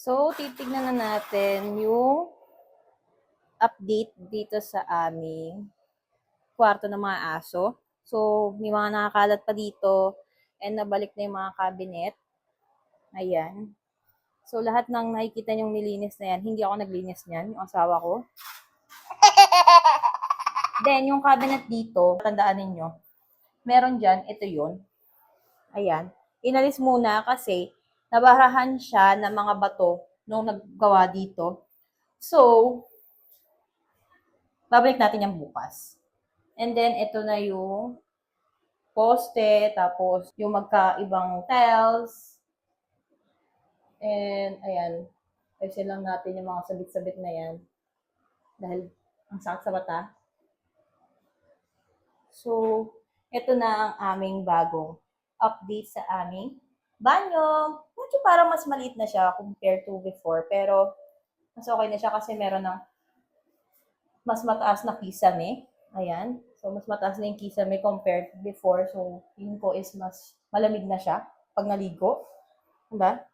So, titignan na natin yung update dito sa aming kwarto ng mga aso. So, may mga nakakalat pa dito and nabalik na yung mga cabinet. Ayan. So, lahat ng nakikita niyong nilinis na yan, hindi ako naglinis niyan, yung asawa ko. Then, yung cabinet dito, tandaan ninyo, meron dyan, ito yun. Ayan. Inalis muna kasi nabarahan siya ng mga bato nung naggawa dito. So, babalik natin yan bukas. And then, ito na yung poste, tapos yung magkaibang tiles. And, ayan. Ayusin lang natin yung mga sabit-sabit na yan. Dahil, ang sakit sa mata. So, ito na ang aming bagong update sa aming banyo. Medyo parang mas maliit na siya compared to before. Pero, mas okay na siya kasi meron ng mas mataas na kisame. Ayan. So, mas mataas na yung kisame compared to before. So, yun ko is mas malamig na siya pag naligo. Diba?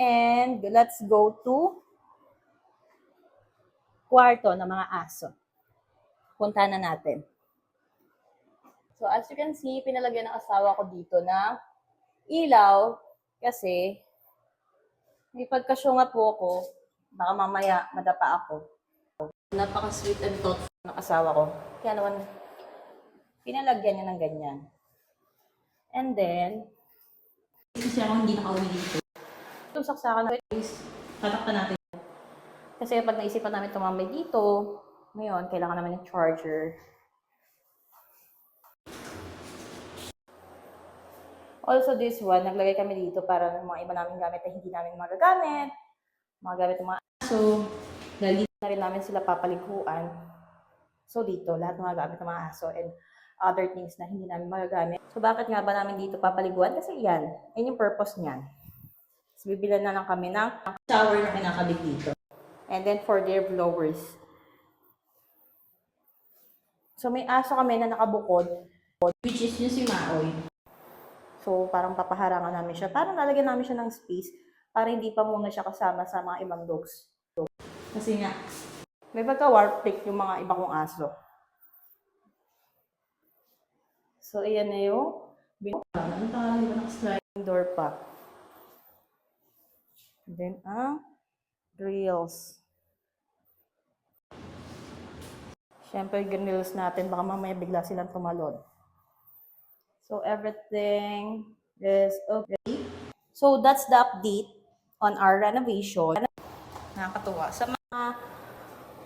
And let's go to kwarto ng mga aso. Punta na natin. So, as you can see, pinalagyan ng asawa ko dito na ilaw kasi may pagkasyunga po ako. Baka mamaya madapa ako. Napaka-sweet and thoughtful ng asawa ko. Kaya naman, pinalagyan niya ng ganyan. And then, kasi ako hindi nakauwi dito. Itong saksakan na is, tatakpan natin. Kasi pag naisipan namin tumambay dito, ngayon, kailangan naman yung charger. Also this one, naglagay kami dito para ng mga iba namin gamit na hindi namin magagamit. Mga gamit ng mga aso. Dahil dito na rin namin sila papaliguan. So dito, lahat ng mga gamit ng mga aso and other things na hindi namin magagamit. So bakit nga ba namin dito papaliguan? Kasi yan, yan yung purpose niyan. So bibilan na lang kami ng shower na kinakabit dito. And then for their blowers. So may aso kami na nakabukod, which is yung si Maoy. So, parang papaharangan namin siya. Parang lalagyan namin siya ng space para hindi pa muna siya kasama sa mga ibang dogs. Kasi nga, may pagka-warp pick yung mga iba kong aso. So, ayan na yung ano sliding door pa. And then, ang grills. Siyempre, grills natin, baka mamaya bigla silang tumalon. So everything is okay. So that's the update on our renovation. Nakakatuwa. Sa mga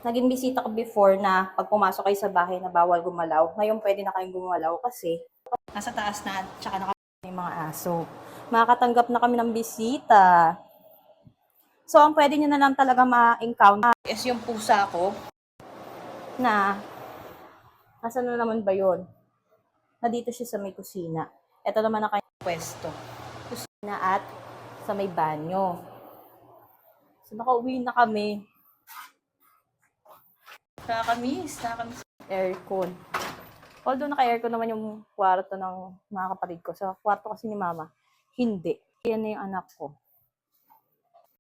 naging bisita ko before na pag pumasok kayo sa bahay na bawal gumalaw, ngayon pwede na kayong gumalaw kasi nasa taas na tsaka naka yung mga aso. Makakatanggap na kami ng bisita. So ang pwede nyo na lang talaga ma-encounter is yung pusa ko na Nasaan na naman ba yun? Na dito siya sa may kusina. Ito naman ang kanyang pwesto. Kusina at sa may banyo. So, nakauwi na kami. Nakakamiss. Nakakamiss. Aircon. Although naka-aircon naman yung kwarto ng mga kapatid ko. Sa kwarto kasi ni mama, hindi. Yan na yung anak ko.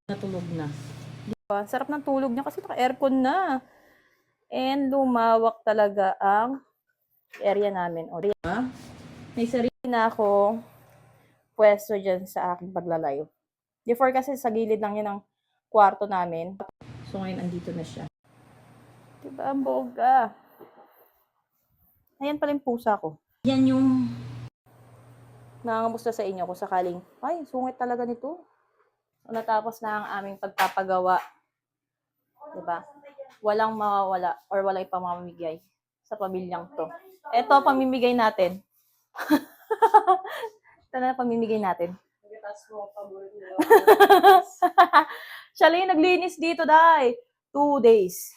Natulog na. Di ba? Sarap ng tulog niya kasi naka-aircon na. And lumawak talaga ang area namin. O, diba? May sarili na ako pwesto dyan sa aking paglalayo. Before kasi sa gilid lang yan ng kwarto namin. So ngayon andito na siya. Diba ang boga? Ayan pala yung pusa ko. Yan yung nangangamusta sa inyo kung sakaling, ay, sungit talaga nito. So, natapos na ang aming pagpapagawa. Diba? Walang mawawala or walang ipamamigay sa pamilyang to. Ito, pamimigay natin. Ito na pamimigay natin. Siya lang naglinis dito, dai. Two days.